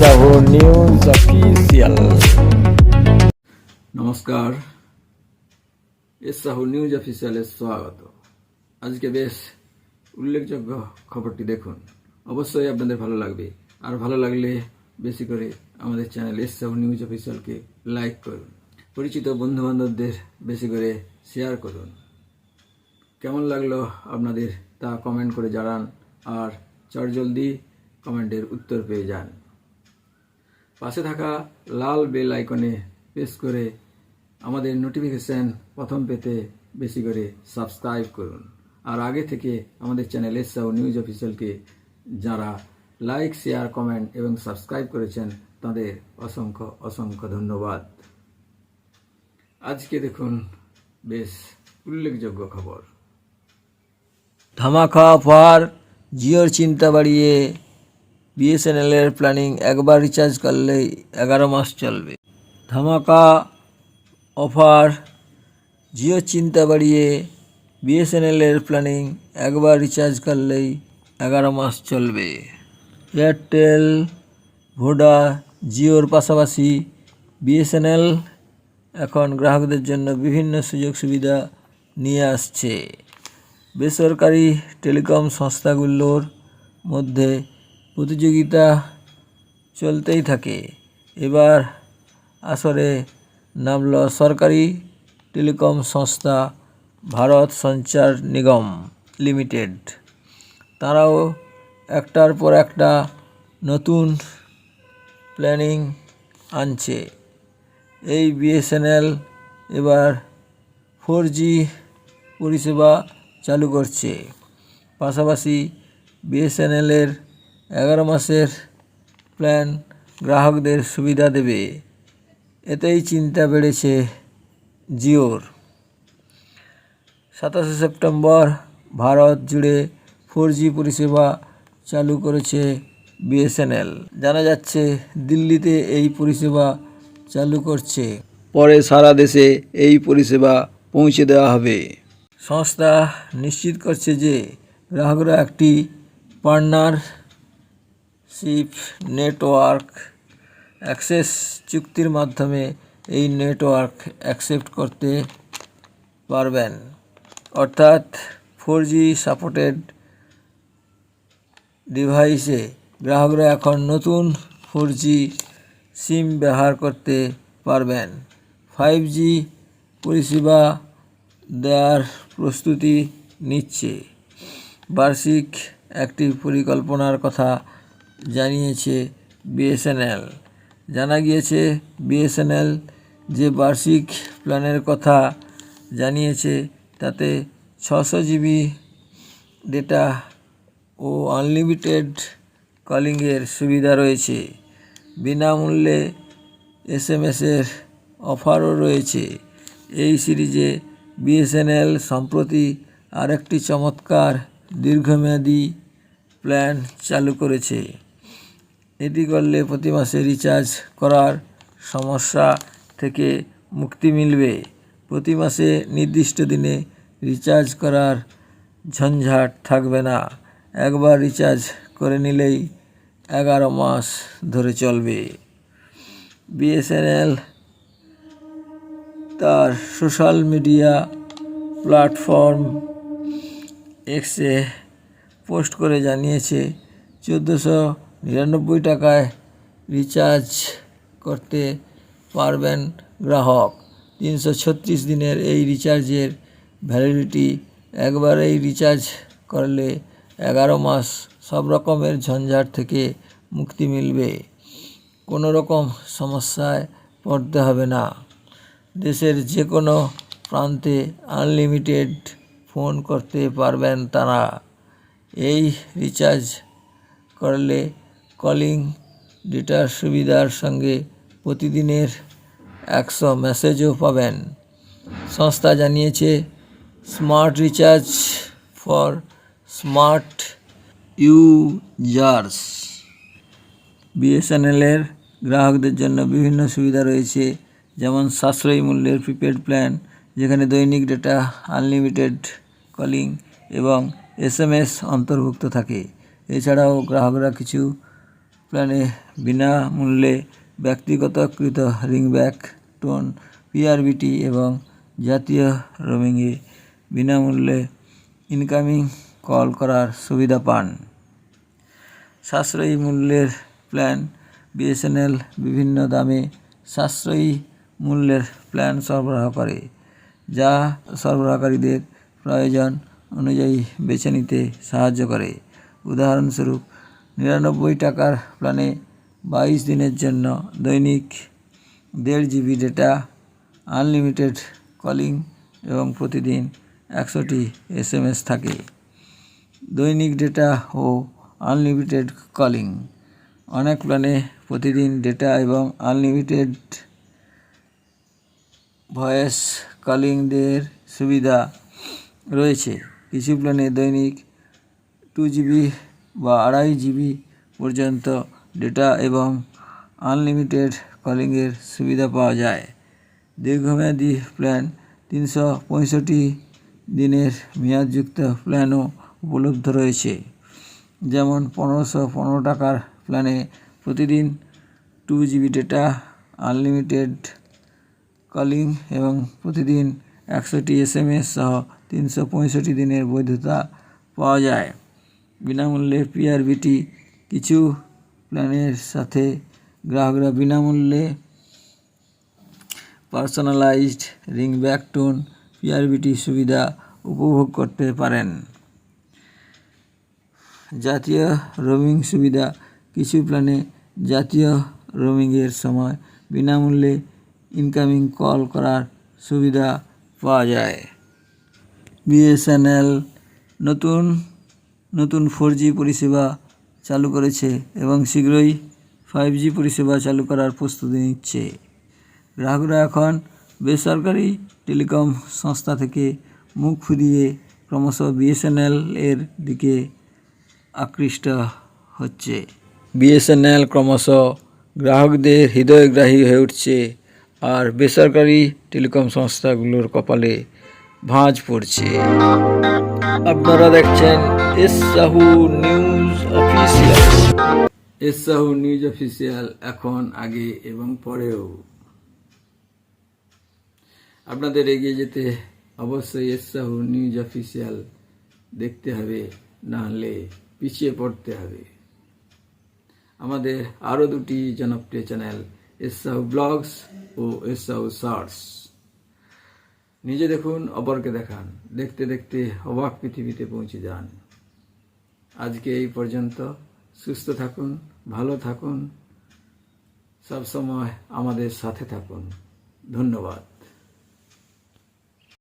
Sahu news official নমস্কার। S Sahu news অফিসিয়ালে স্বাগত। আজকে বেশ উল্লেখযোগ্য খবরটি দেখুন। অবশ্যই আপনাদের ভালো লাগবে। আর ভালো লাগলে বেশি করে আমাদের চ্যানেল এস সাহু নিউজ অফিসিয়ালকে লাইক করুন। পরিচিত বন্ধু বান্ধবদের বেশি করে শেয়ার করুন। কেমন লাগল আপনাদের তা কমেন্ট করে জানান। আর চটজলদি কমেন্টের উত্তর পেয়ে যান। পাশে থাকা লাল বেল আইকনে প্রেস করে আমাদের নোটিফিকেশান প্রথম পেতে বেশি করে সাবস্ক্রাইব করুন। আর আগে থেকে আমাদের চ্যানেল এসআও নিউজ অফিসিয়ালকে যারা লাইক শেয়ার কমেন্ট এবং সাবস্ক্রাইব করেছেন, তাদের অসংখ্য অসংখ্য ধন্যবাদ। আজকে দেখুন বেশ উল্লেখযোগ্য খবর। ধামাখা অফার জিওর চিন্তা বাড়িয়ে বিএসএনএলের প্ল্যানিং একবার রিচার্জ করলেই এগারো মাস চলবে। ধামাকা অফার জিও চিন্তা বাড়িয়ে বিএসএনএলের প্ল্যানিং একবার রিচার্জ করলেই এগারো মাস চলবে। এয়ারটেল ভোডা জিওর পাশাপাশি বিএসএনএল এখন গ্রাহকদের জন্য বিভিন্ন সুযোগ সুবিধা নিয়ে আসছে। বেসরকারি টেলিকম সংস্থাগুলোর মধ্যে প্রতিযোগিতা চলতেই থাকে। এবার আসরে নামল সরকারি টেলিকম সংস্থা ভারত সঞ্চার নিগম লিমিটেড। তারাও একটার পর একটা নতুন প্ল্যানিং আনছে। এই বিএসএনএল এবার ফোর জি পরিষেবা চালু করছে। পাশাপাশি বিএসএনএলের এগারো মাসের প্ল্যান গ্রাহকদের সুবিধা দেবে। এতেই চিন্তা বেড়েছে জিওর। সাতাশে সেপ্টেম্বর ভারত জুড়ে ফোর জি পরিষেবা চালু করেছে বিএসএনএল জানা যাচ্ছে, দিল্লিতে এই পরিষেবা চালু করছে। পরে সারা দেশে এই পরিষেবা পৌঁছে দেওয়া হবে। সংস্থা নিশ্চিত করছে যে, গ্রাহকরা একটি পার্টনারশিপ নেটওয়ার্ক অ্যাক্সেস চুক্তির মাধ্যমে এই নেটওয়ার্ক অ্যাকসেপ্ট করতে পারবেন। অর্থাৎ ফোর জি সাপোর্টেড ডিভাইসে গ্রাহকরা এখন নতুন ফোর জি সিম ব্যবহার করতে পারবেন। ফাইভ জি পরিষেবা দেওয়ার প্রস্তুতি নিচ্ছে। বার্ষিক একটি পরিকল্পনার কথা জানিয়েছে বিএসএনএল। জানা গিয়েছে, বিএসএনএল যে বার্ষিক প্ল্যানের কথা জানিয়েছে, তাতে ছশো জিবি ডেটা ও আনলিমিটেড কলিংয়ের সুবিধা রয়েছে। বিনামূল্যে এস এম এসের অফারও রয়েছে। এই সিরিজে বিএসএনএল সম্প্রতি আরেকটি চমৎকার দীর্ঘমেয়াদী প্ল্যান চালু করেছে। এটি করলে প্রতি মাসে রিচার্জ করার সমস্যা থেকে মুক্তি মিলবে। প্রতি মাসে নির্দিষ্ট দিনে রিচার্জ করার ঝঞ্ঝাট থাকবে না। একবার রিচার্জ করে নিলেই এগারো মাস ধরে চলবে। বিএসএনএল তার সোশ্যাল মিডিয়া প্ল্যাটফর্ম এক্সে পোস্ট করে জানিয়েছে, চোদ্দোশো নিরানব্বই টাকায় রিচার্জ করতে পারবেন গ্রাহক। তিনশো ছত্রিশ দিনের এই রিচার্জের ভ্যালিডিটি একবারেই রিচার্জ করলে এগারো মাস সব রকমের ঝঞ্ঝাট থেকে মুক্তি মিলবে। কোনো রকম সমস্যায় পড়তে হবে না। দেশের যে কোনো প্রান্তে আনলিমিটেড ফোন করতে পারবেন তারা। এই রিচার্জ করলে কলিং ডেটার সুবিধার সঙ্গে প্রতিদিনের একশো মেসেজও পাবেন। সংস্থা জানিয়েছে smart recharge for smart users বিএসএনএলের গ্রাহকদের জন্য বিভিন্ন সুবিধা রয়েছে, যেমন সাশ্রয়ী মূল্যের প্রিপেড প্ল্যান যেখানে দৈনিক ডেটা আনলিমিটেড কলিং এবং এসএমএস অন্তর্ভুক্ত থাকে। এছাড়াও গ্রাহকরা কিছু প্ল্যানে বিনামূল্যে ব্যক্তিগতকৃত রিংব্যাক টোন, পিআরবিটি এবং জাতীয় রোমিংয়ে বিনামূল্যে ইনকামিং কল করার সুবিধা পান। সাশ্রয়ী মূল্যের প্ল্যান, বিএসএনএল বিভিন্ন দামে সাশ্রয়ী মূল্যের প্ল্যান সরবরাহ করে, যা সরবরাহকারীদের প্রয়োজন অনুযায়ী বেছে নিতে সাহায্য করে। উদাহরণস্বরূপ নিরানব্বই টাকার প্ল্যানে বাইশ দিনের জন্য দৈনিক দেড় জিবি ডেটা আনলিমিটেড কলিং এবং প্রতিদিন একশোটি এসএমএস থাকে। দৈনিক ডেটা ও আনলিমিটেড কলিং অনেক প্ল্যানে প্রতিদিন ডেটা এবং আনলিমিটেড ভয়েস কলিংদের সুবিধা রয়েছে। কিছু প্ল্যানে দৈনিক টু জিবি বা আড়াই জিবি পর্যন্ত ডেটা এবং আনলিমিটেড কলিংয়ের সুবিধা পাওয়া যায়। দীর্ঘমেয়াদী প্ল্যান তিনশো পঁয়ষট্টি দিনের মেয়াদযুক্ত প্ল্যানও উপলব্ধ রয়েছে। যেমন পনেরোশো পনেরো টাকার প্ল্যানে প্রতিদিন two GB data unlimited calling এবং প্রতিদিন একশোটি এসএমএস সহ তিনশো পঁয়ষট্টি দিনের বৈধতা পাওয়া যায়। বিনামূল্যে পিআরবিটি কিছু প্ল্যানের সাথে গ্রাহকরা বিনামূল্যে পার্সোনালাইজড রিংব্যাক টোন পিআরবিটি সুবিধা উপভোগ করতে পারেন। জাতীয় রোমিং সুবিধা, কিছু প্ল্যানে জাতীয় রোমিংয়ের সময় বিনামূল্যে ইনকামিং কল করার সুবিধা পাওয়া যায়। বিএসএনএল নতুন নতুন ফোর পরিষেবা চালু করেছে এবং শীঘ্রই ফাইভ পরিষেবা চালু করার প্রস্তুতি নিচ্ছে। গ্রাহকরা এখন বেসরকারি টেলিকম সংস্থা থেকে মুখ ফিরিয়ে ক্রমশ বিএসএনএল এর দিকে আকৃষ্ট হচ্ছে। বিএসএনএল ক্রমশ গ্রাহকদের হৃদয়গ্রাহী হয়ে উঠছে আর বেসরকারি টেলিকম সংস্থাগুলোর কপালে ভাঁজ পড়ছে। আপনারা দেখছেন এস সাহু নিউজ অফিসিয়াল। এসাহু নিউজ অফিসিয়াল এখন আগে এবং পরেও। আপনাদের এগিয়ে যেতে অবশ্যই এসাহু নিউজ অফিসিয়াল দেখতে হবে না হলে পিছিয়ে পড়তে হবে। আমাদের আরও দুটি জনপ্রিয় চ্যানেল এসাহু ব্লগস ও এসাহু শর্টস। নিজে দেখুন, অপরকে দেখান। দেখতে দেখতে অবাক পৃথিবীতে পৌঁছে যান। আজকে এই পর্যন্ত। সুস্থ থাকুন, ভালো থাকুন। সবসময় আমাদের সাথে থাকুন। ধন্যবাদ।